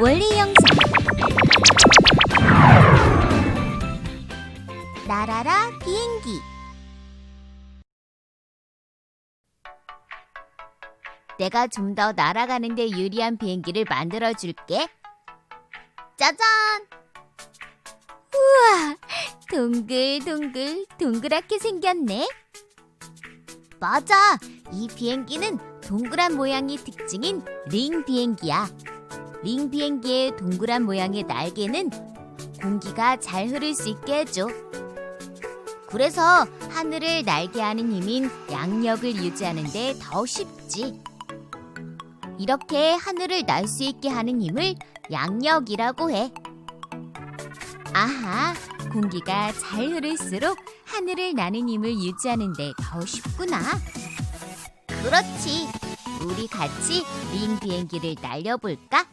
원리 영상 나라라 비행기 내가 좀 더 날아가는 데 유리한 비행기를 만들어 줄게. 짜잔! 우와! 동글동글 동그랗게 생겼네. 맞아. 이 비행기는 동그란 모양이 특징인 링 비행기야. 링 비행기의 동그란 모양의 날개는 공기가 잘 흐를 수 있게 해줘. 그래서 하늘을 날게 하는 힘인 양력을 유지하는데 더 쉽지. 이렇게 하늘을 날 수 있게 하는 힘을 양력이라고 해. 아하, 공기가 잘 흐를수록 하늘을 나는 힘을 유지하는데 더 쉽구나. 그렇지. 우리 같이 링 비행기를 날려볼까?